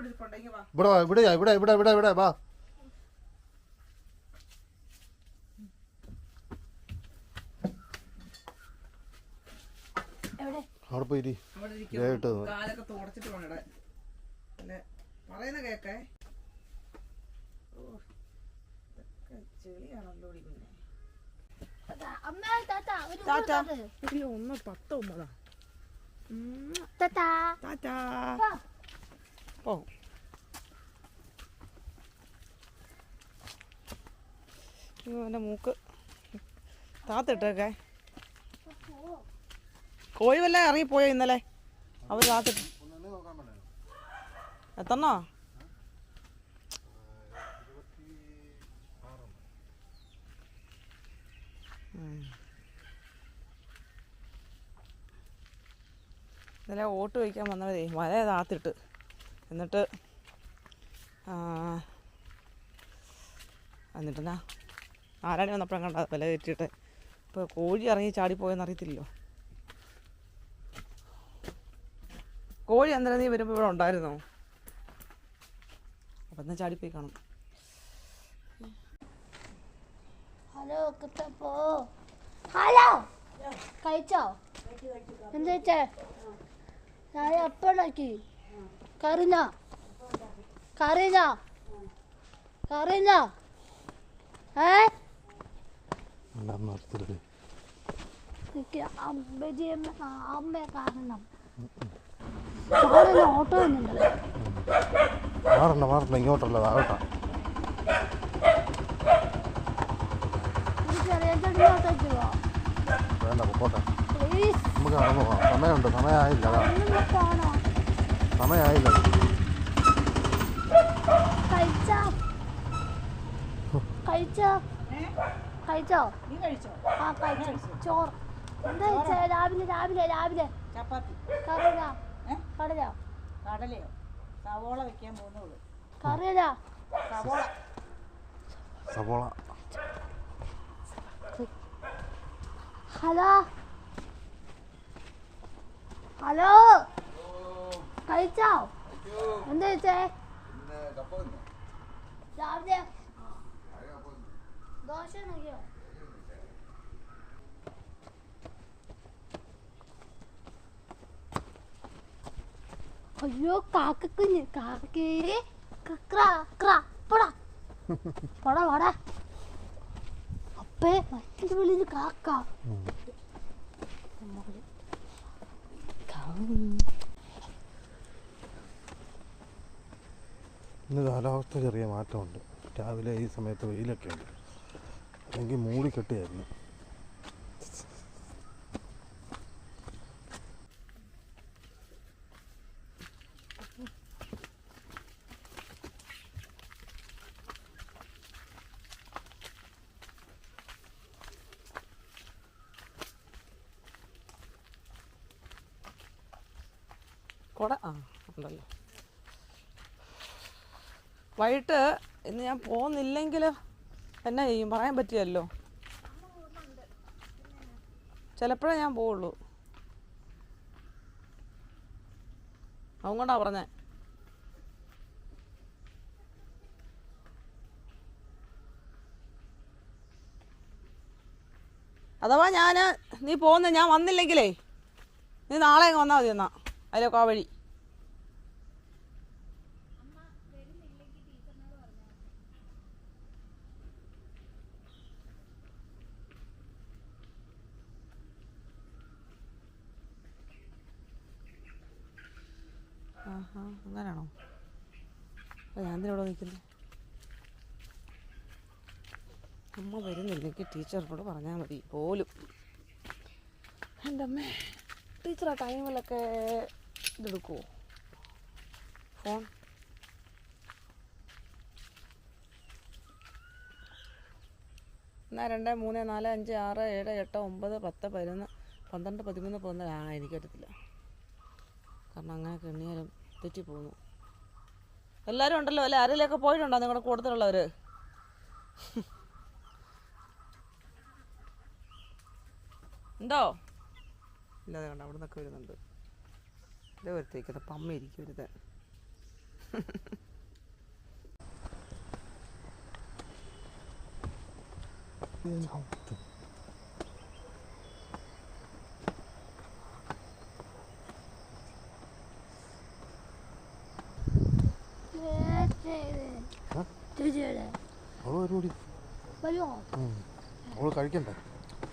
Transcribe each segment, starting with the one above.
ഇടിപ്പുണ്ടെങ്കിൽ വാ. ഇവിടെ ഇവിടെയാ ഇവിടെ ഇവിടെ ഇവിടെ ഇവിടെ വാ. എവിടെ? അവിടെ പറയുന്ന കേക്കേ. ചെളിയാണല്ലോ ഒന്ന് പത്തൊമ്പതാ. വാ. ഓ അയ്യോ എന്റെ മൂക്ക്. താത്തിട്ടൊക്കെ കോഴി വല്ല ഇറങ്ങിപ്പോയോ ഇന്നലെ? അവർ താത്തിട്ട് എത്തണോ? ഉം. ഇന്നലെ ഓട്ട് വയ്ക്കാൻ വന്നവരെ മഴ താത്തിട്ട് എന്നിട്ട് എന്നിട്ടെന്നാ ആരാണി വന്നപ്പോഴും കണ്ട വില കയറ്റിയിട്ട് ഇപ്പോൾ കോഴി ഇറങ്ങി ചാടിപ്പോയെന്ന് അറിയത്തില്ലല്ലോ. കോഴി അന്നേരം നീ വരുമ്പോൾ ഇവിടെ ഉണ്ടായിരുന്നോ? അപ്പം എന്നാൽ ചാടിപ്പോയി കാണും. Hello hello. കഴിച്ചോ? എന്താ ഞാൻ എപ്പോഴാക്കി കറിഞ്ഞ? കറിഞ്ഞ? കറിഞ്ഞ? ഏ? എനിക്ക് അമ്മയെ കാണണം ഓട്ടോ മാറണ്ട മാറണ്ട ഇങ്ങോട്ടല്ല താഴോട്ടാ വേണ്ട പൊക്കോട്ടെ നമുക്ക് നടന്നു പോകാം സമയമുണ്ട് സമയമായില്ല സമയമായില്ല കഴിച്ചോ കഴിച്ചോ ആ കഴിച്ചു ചോറ് എന്താ കഴിച്ചേ രാവിലെ രാവിലെ രാവിലെ ചപ്പാത്തി കടലയോ സവോള വെക്കാൻ പോകുന്നുള്ളൂ കറിയില സവോള സവോള ഹലോ ഹലോ. കഴിച്ചോ? എന്താ കഴിച്ചേ? രാവിലെ. ദോശ ഉണ്ടാക്കിയോ? അയ്യോ കാക്കക്കുഞ്ഞ് കാക്കേ പോടാ. പോടാ പോടാ. അപ്പേ മറ്റൊരു വിളിന് കാക്ക. ഇന്ന് കാലാവസ്ഥ ചെറിയ മാറ്റമുണ്ട്. രാവിലെ ഈ സമയത്ത് വെയിലൊക്കെ ഉണ്ട് അല്ലെങ്കിൽ മൂടി കെട്ടിയായിരുന്നു കുട ആ ഉണ്ടല്ലോ വൈകിട്ട് ഇന്ന് ഞാൻ പോകുന്നില്ലെങ്കിൽ എന്നാ ചെയ്യും? പറയാൻ പറ്റിയല്ലോ ചിലപ്പോഴേ ഞാൻ പോവുള്ളൂ. അതുകൊണ്ടാ പറഞ്ഞേ. അഥവാ ഞാൻ നീ പോകുന്ന ഞാൻ വന്നില്ലെങ്കിലേ നീ നാളെ വന്നാൽ മതി എന്നാ അതിലൊക്കെ ആ വഴി. ആഹാ അങ്ങനാണോ? അപ്പോൾ ഞാൻ ഇവിടെ നിൽക്കുന്നത് അമ്മ വരുന്നില്ലെങ്കിൽ ടീച്ചറിനോട് പറഞ്ഞാൽ മതി പോലും. എന്റെ അമ്മേ ടീച്ചർ ആ ടൈമിലൊക്കെ ഇതെടുക്കുമോ ഫോൺ? എന്നാൽ രണ്ട് മൂന്ന് നാല് അഞ്ച് ആറ് ഏഴ് എട്ട് ഒമ്പത് പത്ത് പതിനൊന്ന് പന്ത്രണ്ട് പതിമൂന്ന് പതിനാല്. ആ എനിക്കറിയത്തില്ല കാരണം അങ്ങനെ കെണ്ണിയാലും തെറ്റിപ്പോകുന്നു എല്ലാവരും ഉണ്ടല്ലോ അല്ലെ? ആരെങ്കിലുമൊക്കെ പോയിട്ടുണ്ടോ നിങ്ങളുടെ കൂടുതലുള്ളവർ ഉണ്ടോ? ഇല്ലാതെ കണ്ട? അവിടെ നിന്നൊക്കെ വരുന്നുണ്ട്. ഇത് വരുത്തേക്കുന്നത് പമ്മ ഇരിക്കരുത് ആ? ചേച്ചിയുടെ അവൾ വരുകൂടി വരുമോ അവൾ കഴിക്കണ്ടേ?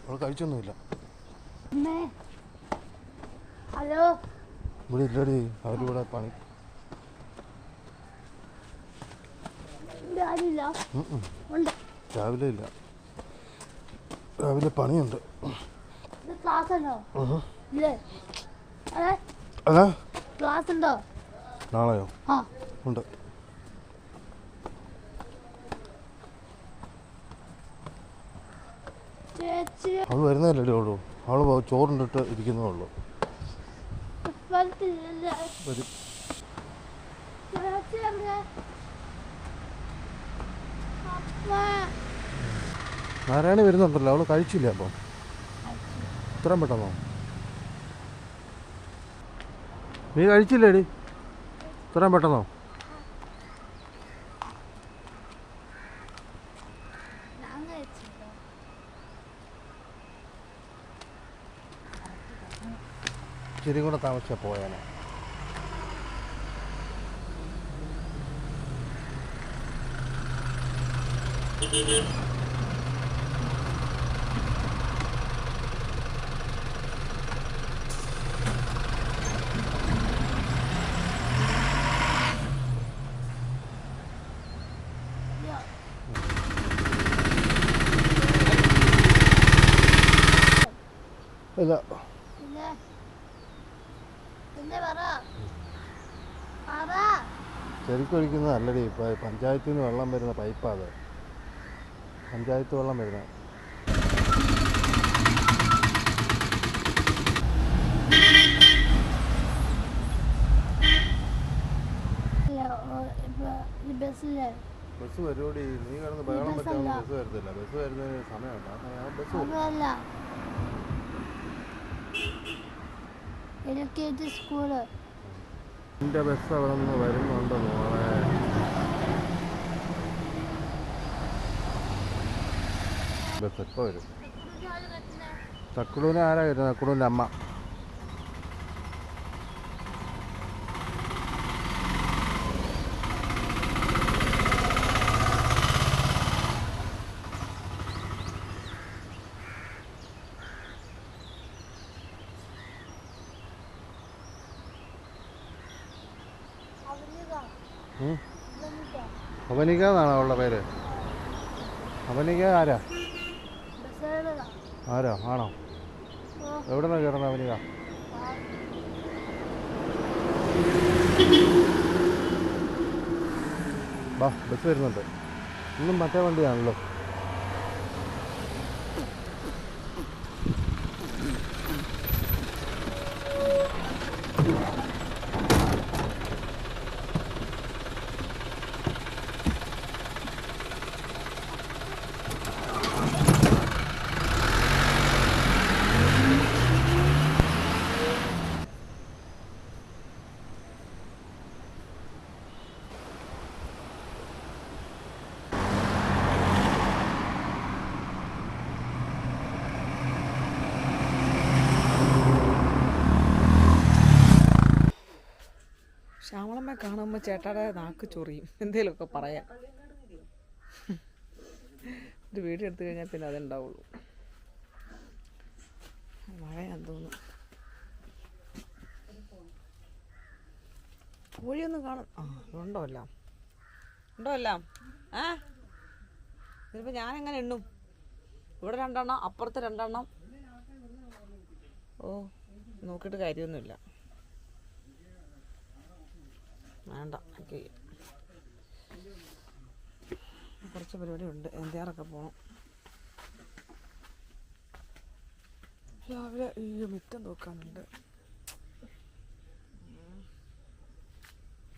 അവൾ കഴിച്ചൊന്നുമില്ല. ഹലോ. ഇവിടെ ഇല്ലടി. അവരിവിടെ പണി. രാവിലെ ഇല്ല. രാവിലെ പണിയുണ്ട്. നാളെയോ? ഉണ്ട്. അവൾ വരുന്നതല്ലേ ഉള്ളൂ. അവൾ ചോറുണ്ടിട്ട് ഇരിക്കുന്നേ ഉള്ളൂ. വരും. നാരായണി വരുന്നുണ്ടല്ലോ. അവൾ കഴിച്ചില്ല അപ്പം? ഇത്രയും പെട്ടെന്നോ? നീ കഴിച്ചില്ലേടി? ഇത്രയും പെട്ടെന്നോ ഞാൻ കഴിച്ചില്ല ഇച്ചിരി കൂടെ താമസിച്ചാൽ പോയാനെ ഇല്ല. ഇല്ല പിന്നെ പിന്നെ പറ. പറ. ശരിക്കും ഇപ്പം പഞ്ചായത്തിൽ നിന്ന് വെള്ളം വരുന്ന പൈപ്പാ അത്. പഞ്ചായത്ത് വെള്ളം വരുന്ന. ബസ് വരുമോടി നീ കിടന്ന് ബഹളം വെച്ചാൽ ബസ് വരത്തില്ല. ബസ് വരുന്നതിന് സമയമുണ്ട്. ആ സമയം ബസ് വരും അതല്ല എൽ കെ ജി സ്കൂൾ എന്റെ ബസ് അവിടെ നിന്ന് വരുന്നുണ്ട് മോളെ. ബസ് എപ്പോൾ വരും? തക്കുടൂനെ ആരാ വരുന്നത്? തക്കുടൂന്റെ അമ്മ. എന്നാണ് അവളുടെ പേര്? അവനിക ആരാ? ആരാ? ആണോ? എവിടെ നിന്നാണ് കയറുന്നത് അവനിക ബാ ബസ് വരുന്നുണ്ട്. ഇന്നും മറ്റേ വണ്ടിയാണല്ലോ. ശ്യാമളമ്മ കാണുമ്പോൾ ചേട്ടാടെ നാക്ക് ചൊറിയും. എന്തേലുമൊക്കെ പറയാൻ. ഒരു വീഡിയോ എടുത്തു കഴിഞ്ഞാൽ പിന്നെ അതുണ്ടാവുള്ളൂ. മഴയാന്ന് തോന്നുന്നു. കോഴിയൊന്നും കാണും. ആ ഉണ്ടോ എല്ലാം ഉണ്ടോ എല്ലാം ഏ? ഇതിപ്പോൾ ഞാനെങ്ങനെ എണ്ണും? ഇവിടെ രണ്ടെണ്ണം അപ്പുറത്ത് രണ്ടെണ്ണം. ഓ നോക്കിയിട്ട് കാര്യമൊന്നുമില്ല. വേണ്ട എനിക്ക് കുറച്ച് പരിപാടി ഉണ്ട് എന്തിയാറൊക്കെ പോകണം രാവിലെ ഈ മിറ്റം നോക്കാനുണ്ട്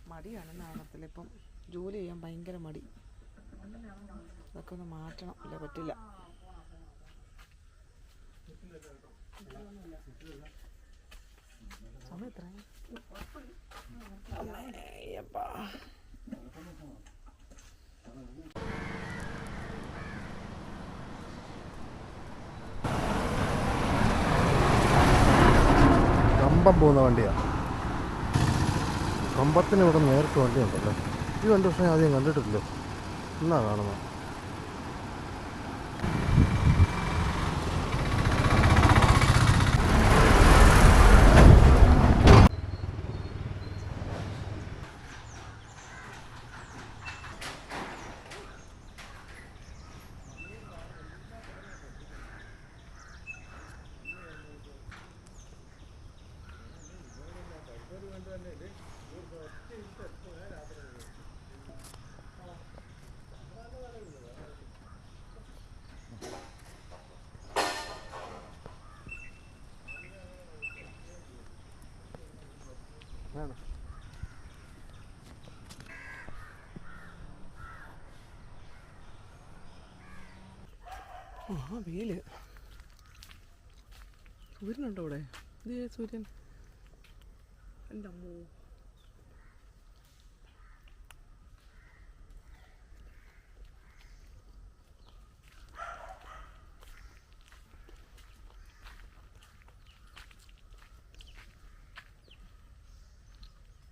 മടിയാണ് നാണത്തിൽ ഇപ്പം. ജോലി ചെയ്യാൻ ഭയങ്കര മടി. അതൊക്കെ ഒന്ന് മാറ്റണം അല്ല? പറ്റില്ല. സമയം എത്രയായി? കമ്പം പോകുന്ന വണ്ടിയാണ് കമ്പത്തിന് ഇവിടെ നേരിട്ട് വണ്ടിയുണ്ടല്ലോ. ഈ വണ്ടി പക്ഷേ ആദ്യം കണ്ടിട്ടില്ലല്ലോ എന്നാ കാണുന്നത്? ആ വെയിൽ. സൂര്യനുണ്ടോ ഇവിടെ ഇത് സൂര്യൻ? എന്റെ mù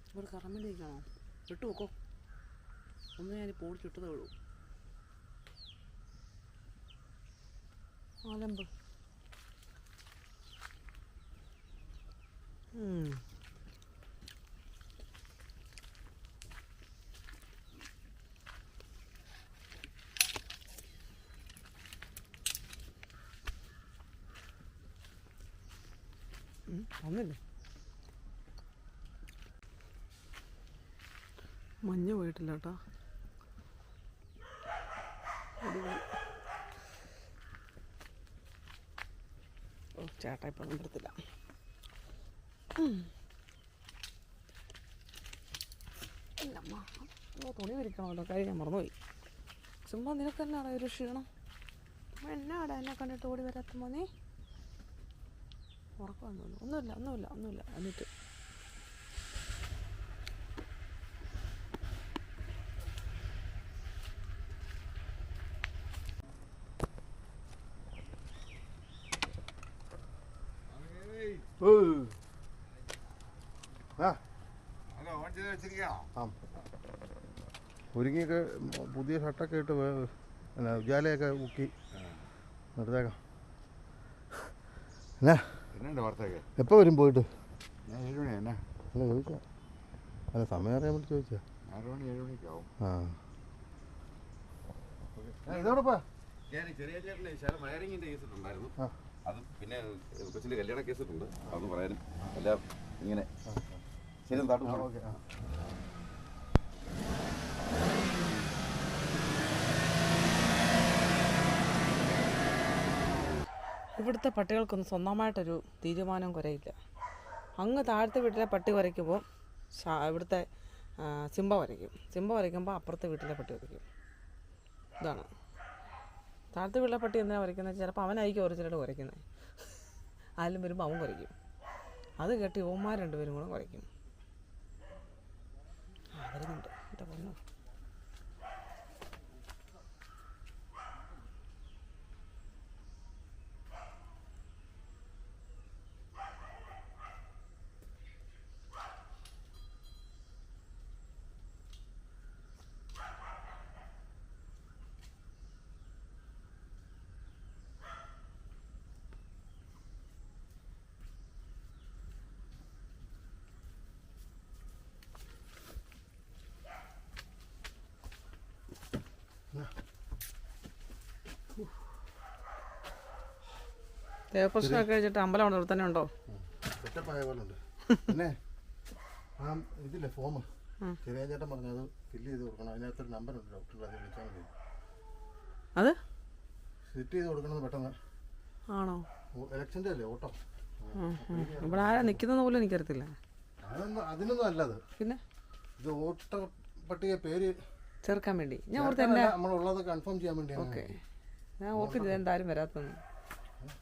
ഇവിടെ ഇട്ട് ഒന്ന് ഞാൻ പൊടിച്ചിട്ടതേ ഉള്ളൂ. ആലമ്പ്. വന്നില്ലേ? മഞ്ഞ പോയിട്ടില്ല കേട്ടോ. ചേട്ടാ ഇപ്പം കണ്ടെടുത്തില്ല ഇല്ലമ്മ തുണി വിരിക്കണമല്ലോ കാര്യം ഞാൻ മറന്നുപോയി. ചുമ്മാ നിനക്ക് എന്നാടാ ഒരു ക്ഷീണം? എന്നാടാ എന്നെ കണ്ടിട്ട് ഓടി വരാത്ത മോനെ? ഉറക്കം തോന്നുന്നു. ഒന്നുമില്ല ഒന്നുമില്ല ഒന്നുമില്ല. എന്നിട്ട് ഒരുങ്ങിയൊക്കെ പുതിയ ഷർട്ടൊക്കെ ഇട്ട് ഉജാലയൊക്കെ മുക്കി. നിർത്തേക്കാം. എന്നാ? എന്നുണ്ട് വാർത്തയൊക്കെ എപ്പോൾ വരും പോയിട്ട്? ഞാൻ ഏഴ് മണി എന്നാ അല്ല ചോദിച്ചാ. അല്ല സമയം അറിയാൻ വേണ്ടി ചോദിച്ചാ. ആറ് മണി ഏഴ് മണിക്കാവും ആ. ഇതോടൊപ്പാ ഞാൻ ചെറിയ ചേട്ടന് ശാല വയറിങ്ങിന്റെ കേസ് ഉണ്ടായിരുന്നു അത് പിന്നെ കൊച്ചിന്റെ കല്യാണ കേസ് ഉണ്ട് അതൊന്ന് പറയാനും. എല്ലാം ഇങ്ങനെ. ശരി താട്ടു ആ ഓക്കെ ആ ഇവിടുത്തെ പട്ടികൾക്കൊന്നും സ്വന്തമായിട്ടൊരു തീരുമാനം കുരയില്ല അങ്ങ് താഴത്തെ വീട്ടിലെ പട്ടി വരയ്ക്കുമ്പോൾ ശാ- ഇവിടുത്തെ സിംബ വരയ്ക്കും. സിംബ വരയ്ക്കുമ്പോൾ അപ്പുറത്തെ വീട്ടിലെ പട്ടി വരയ്ക്കും. ഇതാണ്. താഴത്തെ വീട്ടിലെ പട്ടി എന്തിനാണ് വരയ്ക്കുന്നത് ചിലപ്പോൾ അവനായിരിക്കും ഒറിജിനൽ വരയ്ക്കുന്നത് ആരും വരുമ്പോൾ അവൻ കുറയ്ക്കും അത് കേട്ട് യുവന്മാർ രണ്ടുപേരും കൂടെ കുറയ്ക്കും ആ വരുന്നുണ്ട്. എന്റെ ദേവപ്രശ്നമൊക്കെ കഴിച്ചിട്ട് അമ്പലം അവിടെ തന്നെ ഉണ്ടോ? പിന്നെ ആ ഇതില്ലേ ഫോം. ചെറിയ ചേട്ടൻ പറഞ്ഞു അത് ഫില്ല് ചെയ്ത് കൊടുക്കണം. അതിനകത്തൊരു നമ്പർ ഉണ്ട്. ഡോക്ടറുടെ അത് വിളിച്ചാൽ മതി. അത്? സെറ്റ് ചെയ്ത് കൊടുക്കണമെന്ന് പെട്ടെന്ന്. ആണോ? ഇലക്ഷന്റെ അല്ലേ ഓട്ടോ. ഇവിടെ ആരാ നിൽക്കുന്നത് പോലും എനിക്കറിയത്തില്ല. അതൊന്നും അതിനൊന്നും അല്ലത്. പിന്നെ? ഇത് വോട്ടർ പട്ടിക പേര് ചേർക്കാൻ വേണ്ടി. ഞാൻ ഓർത്ത് നമ്മൾ നമ്മളുള്ളത് കൺഫേം ചെയ്യാൻ വേണ്ടി ഓക്കെ. ഞാൻ ഓർത്തില്ല എന്തായാലും വരാത്തെന്ന്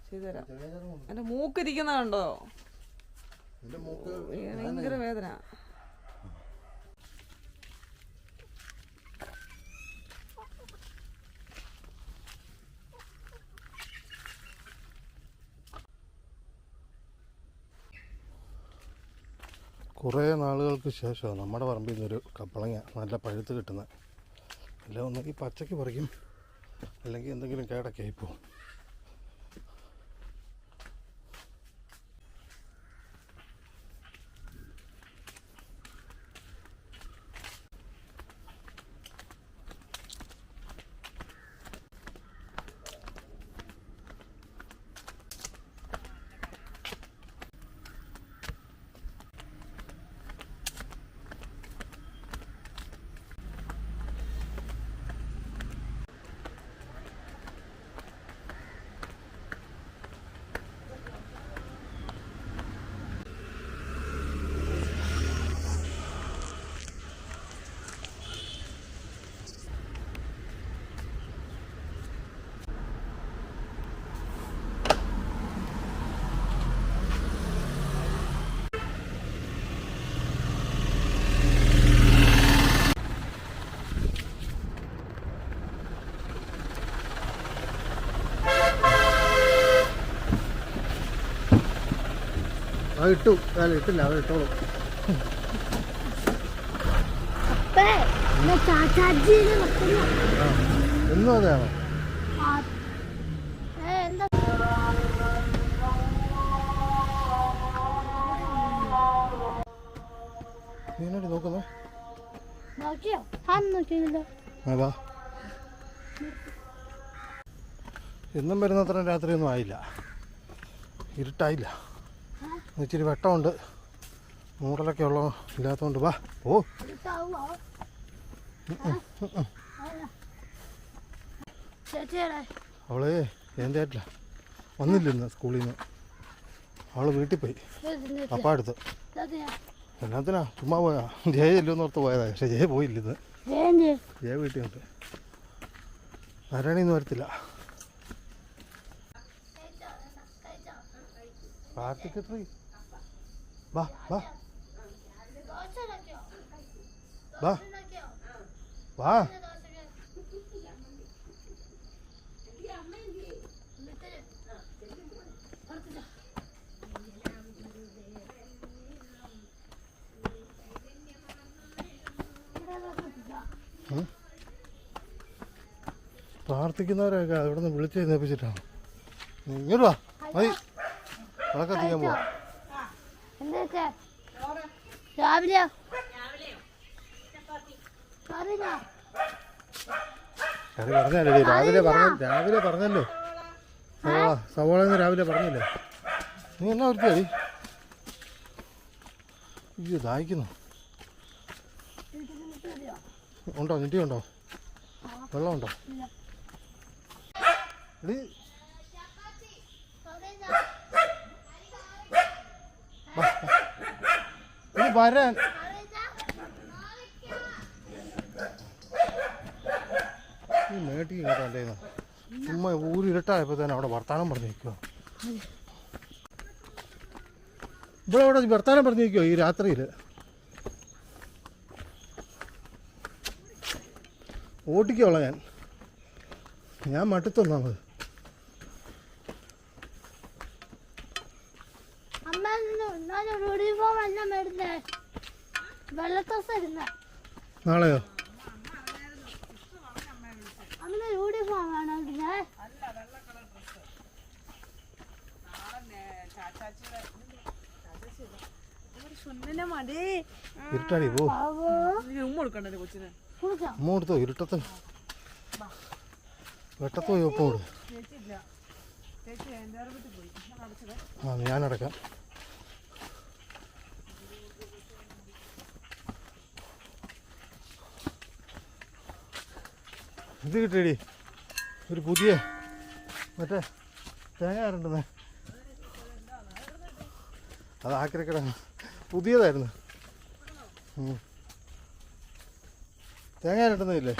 ചെയ്തുതരാം. എന്റെ മൂക്കിരിക്കുന്ന കണ്ടോ? ഭയങ്കര വേദന. കുറേ നാളുകൾക്ക് ശേഷമാണ് നമ്മുടെ പറമ്പിൽ നിന്നൊരു കപ്പളങ്ങ നല്ല പഴുത്ത് കിട്ടുന്നത്. അല്ല ഒന്നെങ്കിൽ പച്ചയ്ക്ക് പറിക്കും. അല്ലെങ്കിൽ എന്തെങ്കിലും കേടൊക്കെ ആയിപ്പോവും അത് ഇട്ടു അല്ല ഇട്ടില്ല അത് ഇട്ടോളൂ. എന്നെ ചാച്ചാജിന്ന് വെക്കുന്നു ആ എന്നും അതാണോ ആ. ഏ, എന്താ? നീ നോക്കുന്നേ. നോക്കിയോ? ആ നോക്കിയില്ലല്ലോ. അതാ എന്നും വരുന്നത്ര രാത്രിയൊന്നും ആയില്ല. ഇരുട്ടായില്ല. ഇച്ചിരി വെട്ടമുണ്ട്. മൂടലൊക്കെ ഉള്ള ഇല്ലാത്തതുകൊണ്ട് വാ. ഓ. അവൾ എന്റെ ആയിട്ടില്ല വന്നില്ല ഇന്ന് സ്കൂളിൽ നിന്ന് അവൾ വീട്ടിൽ പോയി. അപ്പ അടുത്ത്. എല്ലാത്തിനാ ചുമ്മാ പോയാ. ജയ ചെല്ലുമെന്ന് ഓർത്ത് പോയതാ. പക്ഷെ ജയ പോയില്ല ഇന്ന്. ജയ വീട്ടിൽ ഉണ്ട് നരണിന്ന് വരത്തില്ല. പാർട്ടിക്കട്രി വാ വാ. വാ. വാ. പ്രാർത്ഥിക്കുന്നവരൊക്കെ അവിടെ നിന്ന് വിളിച്ച് എഴുന്നേപ്പിച്ചിട്ടാണ്. ഇങ്ങനെ വാ. മതി. ചെയ്യാൻ പോവാ. രാവിലെയോ? കറി പറഞ്ഞല്ലേ രാവിലെ പറഞ്ഞ രാവിലെ പറഞ്ഞല്ലോ. സവാള സവാള എന്ന് രാവിലെ പറഞ്ഞല്ലോ? നീ എന്നാ വൃത്തിയായി? അയ്യോ ദാഹിക്കുന്നു. ഉണ്ടോ? നിന്റെ ഉണ്ടോ? വെള്ളമുണ്ടോ ഇത് വരാൻ. ഈ മേട്ടിക്ക് കേട്ടോ എന്റെ കയ്യിന്ന്. ചുമ്മാ ഊരി ഇരട്ടായപ്പോ തന്നെ അവിടെ വർത്താനം പറഞ്ഞു നിൽക്കുക ഇവിടെ അവിടെ വർത്താനം പറഞ്ഞു ഈ രാത്രിയിൽ ഓട്ടിക്കോളാം ഞാൻ. ഞാൻ മട്ടുത്തൊന്നാമത് അമ്മ ഞാൻ യൂണിഫോം എല്ലാം മേടിച്ചേ വെള്ളത്തോസ് ഇരുന്നേ നാളെയോ? അമ്മ യൂണിഫോം മതി ഇരുട്ടാടി പോ. ഉമ്മ കൊടുത്തോ ഇരുട്ടത്ത്. വെട്ടത്ത് ഒപ്പം ചേച്ചി ഇല്ല ചേച്ചി എന്റെ വീട്ടിൽ പോയി അടച്ചത് ആ ഞാനടക്കാം ഇത് കിട്ടിയടി. ഒരു പുതിയ മറ്റേ തേങ്ങ ആരുണ്ടെന്ന് അത് ആക്കിരക്കട പുതിയതായിരുന്നു. തേങ്ങ ആരുണ്ടെന്നില്ലേ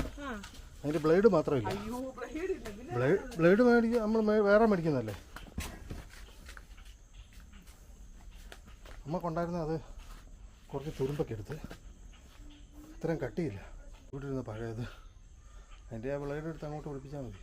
അതിന്റെ ബ്ലേഡ് മാത്രമില്ല? ബ്ലേഡ് ബ്ലേഡ് മേടിക്കുക നമ്മൾ വേറെ മേടിക്കുന്നതല്ലേ? അമ്മ കൊണ്ടായിരുന്ന അത് കുറച്ച് തുരുമ്പൊക്കെ എടുത്ത് ഇത്രയും കട്ടിയില്ല. ഇവിടെ ഇരുന്ന് പഴയത്. അതിന്റെ ആ വിളയുടെ അടുത്ത് അങ്ങോട്ട് പിടിപ്പിച്ചാൽ മതി.